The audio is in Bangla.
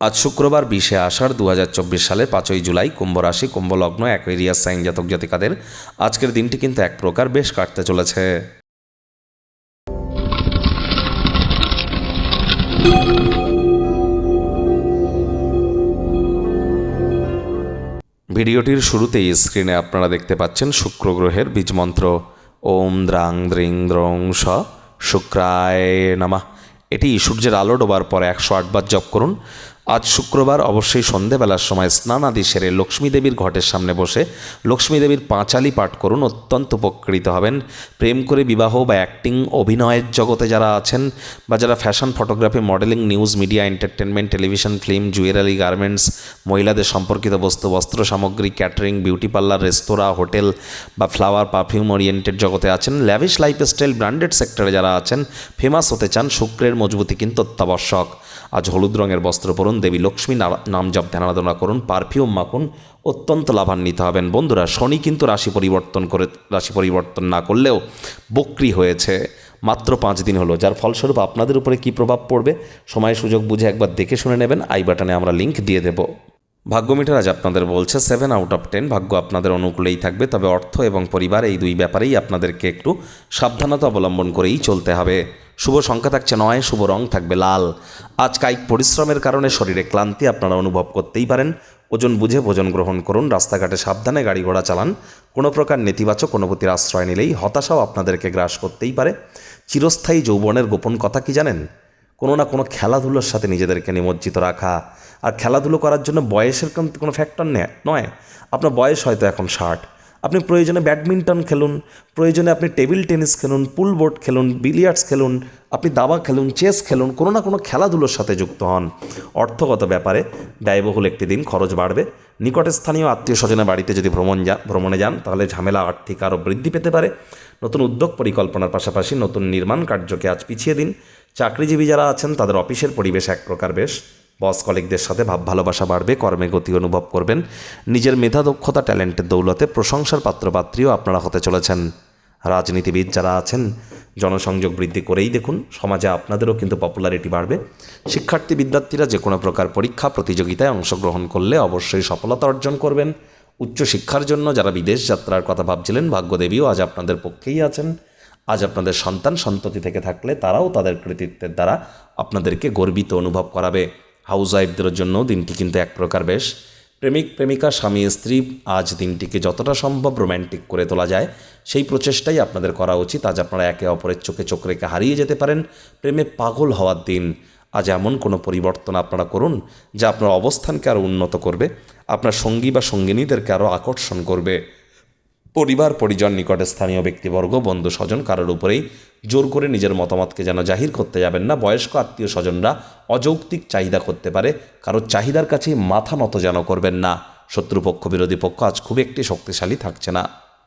আজ শুক্রবার বিশে আষাঢ় দু হাজার চব্বিশ সালে পাঁচই জুলাই কুম্ভ রাশি কুম্ভ সাইন জাতক জাতিকাদের আজকের দিনটি কিন্তু এক প্রকার বেশ কাটতে চলেছে। ভিডিওটির শুরুতেই স্ক্রিনে আপনারা দেখতে পাচ্ছেন শুক্র গ্রহের বীজমন্ত্র ওম দ্রাং দ্রিং দ্রং স শুক্রায় নামা। এটি সূর্যের আলো ডোবার পরে একশো আটবার জপ করুন। আজ শুক্রবার অবশ্যই সন্ধেবেলার সময় স্নান আদি সেরে লক্ষ্মী দেবীর ঘটের সামনে বসে লক্ষ্মী দেবীর পাঁচালি পাঠ করুন, অত্যন্ত উপকৃত হবেন। প্রেম করে বিবাহ বা অ্যাক্টিং অভিনয়ের জগতে যারা আছেন বা যারা fashion photography modelling news media entertainment television film jewellery garments মহিলাদের সম্পর্কিত বস্তু, বস্ত্র সামগ্রী catering beauty parlour restaurant hotel বা ফ্লাওয়ার পারফিউম ওরিয়েন্টেড জগতে আছেন ল্যাভিশ লাইফস্টাইল ব্র্যান্ডেড সেক্টরে যারা আছেন ফেমাস হতে চান, শুক্রের মজবুতি কিন্তু অত্যাবশ্যক। আজ হলুদ রঙের বস্ত্র পরুন, দেবী লক্ষ্মী নাম জপ ধ্যানাধনা করুন, পারফিউম মাখুন, অত্যন্ত লাভান্বিত হবেন। বন্ধুরা, শনি কিন্তু রাশি পরিবর্তন করে, রাশি পরিবর্তন না করলেও বক্রি হয়েছে মাত্র পাঁচ দিন হলো। যার ফলস্বরূপ আপনাদের উপরে কী প্রভাব পড়বে, সময় সুযোগ বুঝে একবার দেখে শুনে নেবেন। আই বাটনে আমরা লিঙ্ক দিয়ে দেবো। ভাগ্য মিটার আজ আপনাদের বলছে সেভেন আউট অফ টেন ভাগ্য আপনাদের অনুকূলেই থাকবে, তবে অর্থ এবং পরিবার এই দুই ব্যাপারেই আপনাদেরকে একটু সাবধানতা অবলম্বন করেই চলতে হবে। শুভ সংখ্যা থাকছে নয়, শুভ রং থাকবে লাল। আজ কায়িক পরিশ্রমের কারণে শরীরে ক্লান্তি আপনারা অনুভব করতেই পারেন। ওজন বুঝে ভোজন গ্রহণ করুন, রাস্তাঘাটে সাবধানে গাড়ি ঘোড়া চালান। কোনো প্রকার নেতিবাচক অনুভূতির আশ্রয় নিলেই হতাশাও আপনাদেরকে গ্রাস করতেই পারে। চিরস্থায়ী যৌবনের গোপন কথা কি জানেন? কোনো না কোনো খেলাধুলোর সাথে নিজেদেরকে নিমজ্জিত রাখা। আর খেলাধুলো করার জন্য বয়সের কোনো ফ্যাক্টর নেয় নয়। আপনার বয়স হয়তো এখন ষাট। আপনি প্রয়োজনে ব্যাডমিন্টন খেলুন, প্রয়োজনে আপনি টেবিল টেনিস খেলুন, পুল বোর্ড খেলুন, বিলিয়ার্ডস খেলুন, আপনি দাবা খেলুন, চেস খেলুন, কোনো না কোনো খেলাধুলোর সাথে যুক্ত হন। অর্থগত ব্যাপারে ব্যয়বহুল একটি দিন, খরচ বাড়বে। নিকটে স্থানীয় আত্মীয় স্বজনের বাড়িতে যদি ভ্রমণ যা, ভ্রমণে যান, তাহলে ঝামেলা আর্থিক আরও বৃদ্ধি পেতে পারে। নতুন উদ্যোগ পরিকল্পনার পাশাপাশি নতুন নির্মাণ কার্যকে আজ পিছিয়ে দিন। চাকরিজীবী যারা আছেন, তাদের অফিসের পরিবেশ এক প্রকার বেশ। বস কলিগদের সাথে ভাব ভালোবাসা বাড়বে, কর্মে গতি অনুভব করবেন। নিজের মেধা, দক্ষতা ট্যালেন্টের দৌলতে প্রশংসার পাত্রপাত্রীও আপনারা হতে চলেছেন। রাজনীতিবিদ যারা আছেন, জনসংযোগ বৃদ্ধি করেই দেখুন, সমাজে আপনাদেরও কিন্তু পপুলারিটি বাড়বে। শিক্ষার্থী, বিদ্যার্থীরা যে কোনো প্রকার পরীক্ষা, প্রতিযোগিতায় অংশগ্রহণ করলে অবশ্যই সফলতা অর্জন করবেন। উচ্চশিক্ষার জন্য যারা বিদেশ যাত্রার কথা ভাবছিলেন, ভাগ্যদেবীও আজ আপনাদের পক্ষেই আছেন। আজ আপনাদের সন্তান সন্ততি থেকে থাকলে তারাও তাদের কৃতিত্বের দ্বারা আপনাদেরকে গর্বিত অনুভব করাবে। হাউস ওয়াইফদের জন্য দিনটি কিন্তু এক প্রকার বেশ। প্রেমিক, প্রেমিকা, স্বামী, স্ত্রী, আজ দিনটিকে যতটা সম্ভব রোম্যান্টিক করে তোলা যায়, সেই প্রচেষ্টাই আপনাদের করা উচিত। আজ আপনারা একে অপরের চোখে চোখ রেখে হারিয়ে যেতে পারেন। প্রেমে পাগল হওয়ার দিন আজ এমন কোনো পরিবর্তন আপনারা করুন, যা আপনার অবস্থানকে আরও উন্নত করবে, আপনার সঙ্গী বা সঙ্গিনীদেরকে আরও আকর্ষণ করবে। পরিবার, পরিজন, নিকটে স্থানীয় ব্যক্তিবর্গ, বন্ধু, স্বজন কারোর উপরেই জোর করে নিজের মতামতকে যেন জাহির করতে যাবেন না। বয়স্ক আত্মীয় স্বজনরা অযৌক্তিক চাহিদা করতে পারে, কারও চাহিদার কাছে মাথা নত যেন করবেন না। শত্রুপক্ষ, বিরোধী পক্ষ আজ খুব একটি শক্তিশালী থাকছে না।